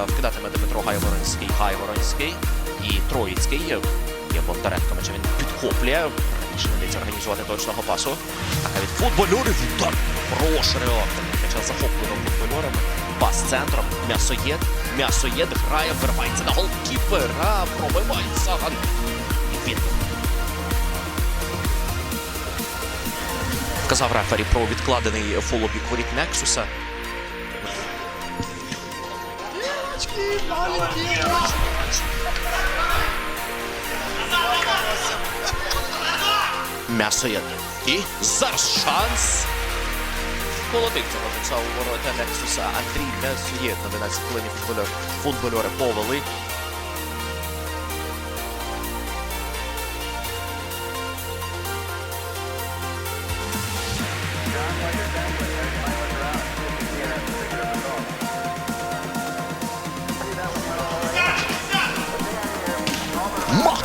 Е, Вкидатиме Дмитро Гайворонський, Гайворонський і Троїцький. Є Бондаренко, меча він підхоплює. Раніше не вдається організувати точного пасу. Така від футбольорів. Удар. Хороший реактор. М'яча захоплено футбольорами. Пас центром. М'ясоєд. М'ясоєд грає, виривається на голкіпера. Пробиває Саган. І він Вказав рефері про відкладений фолобік воріт Нексуса. М'ясоєд. І зараз шанс. Колотився позиція у ворота Нексуса. Андрій М'ясоєд на 12 хвилин футбольор. Футбольори повели.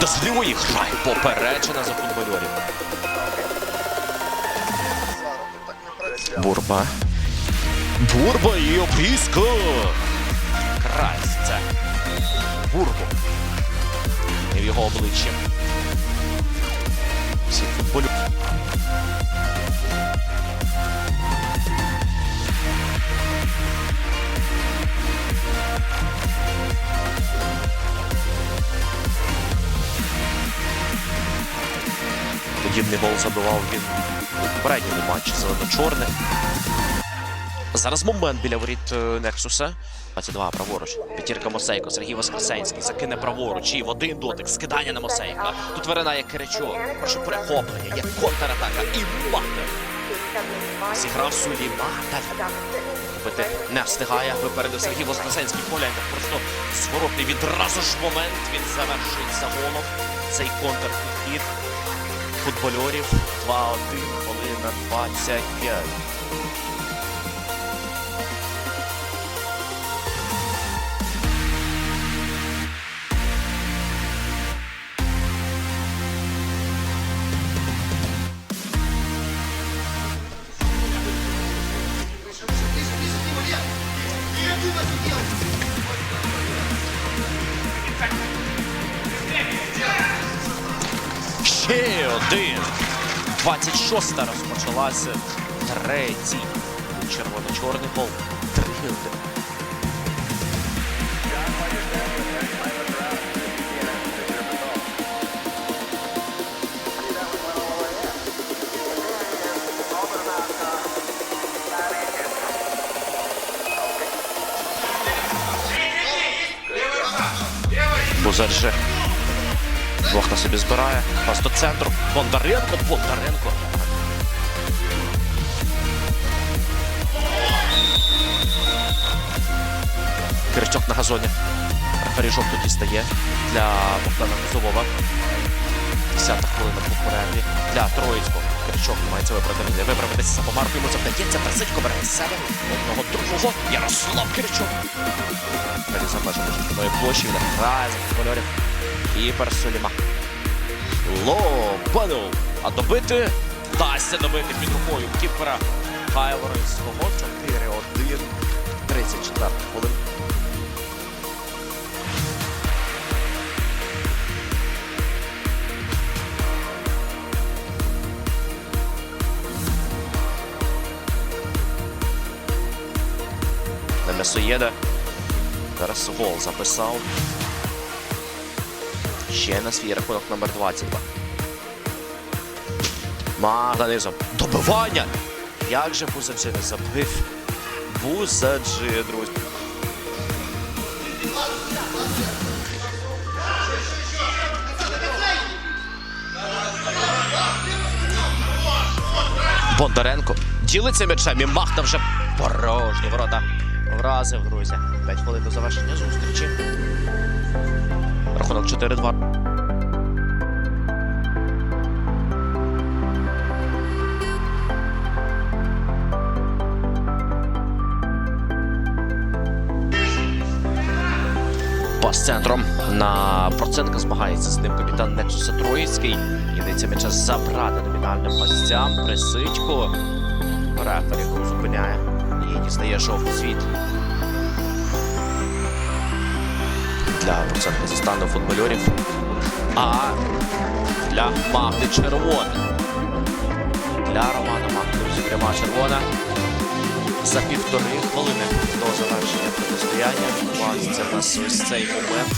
Магда з лівої грає попереджена за футбольорів. Бурба. Бурба і обрізка. Крайс. Бурбо. І в його обличчі. Всі футболю. Подібний гол забивав він у попередньому матчі зелено-чорне. Зараз момент біля воріт е, Нексуса. 22 праворуч. П'ятірка Мосейко. Сергій Воскресенський закине праворуч. І в один дотик. Скидання на Мосейка. Тут виринає Киричок. Прошу перехоплення. Є контратака. І Махнев. Зіграв Суліман. Бити не встигає. Випередив Сергій Воскресенський. Погляньте. Просто зворотний відразу ж момент. Він завершується голом. Цей контрпідхід футбольорів 2-1, хвилина 25. Ще один. 26-та розпочалася. Третій. Червоно-чорний гол. 3-1. Бузерже. Двох на собі збирає. Пас до центру. Бондаренко, Бондаренко. Киричок на газоні. Рефері жовту дістає для Богдана Козовова. 10 хвилина по перерві для Троїцького. Киричок намагається виправити. Не виправитися за помарку. Йому завдається. Присидько бере з себе. Одного другого. Ярослав Киричок. Далі за межами площі. Він грає за футбольорів. І Персоліма. Лобанув. А добити вдасться добити під рукою кіпера Хайворонського. 4-1. 34 хвилин. М'ясоєда. Зараз гол записав. Ще на свій рахунок номер 22. Магданизом. Добивання! Як же Бузаджи не забив? Бузаджи, друзі. Бондаренко ділиться м'ячем і Махта вже порожні ворота. Вразив, друзі. 5 хвилин до завершення зустрічі. Рахунок 4-2. Пас центром на Проценка змагається з ним капітан Нексуса Троїцький. Йдеться м'яча забрати номінальним гостям. Присичко. Рефері його зупиняє. Дістає жовтий світ. для процентних застану футбольорів. А для Магди червона. Для Романа Магди, пряма червона. За півтори хвилини до завершення протистояння відбувається в нас ось цей момент.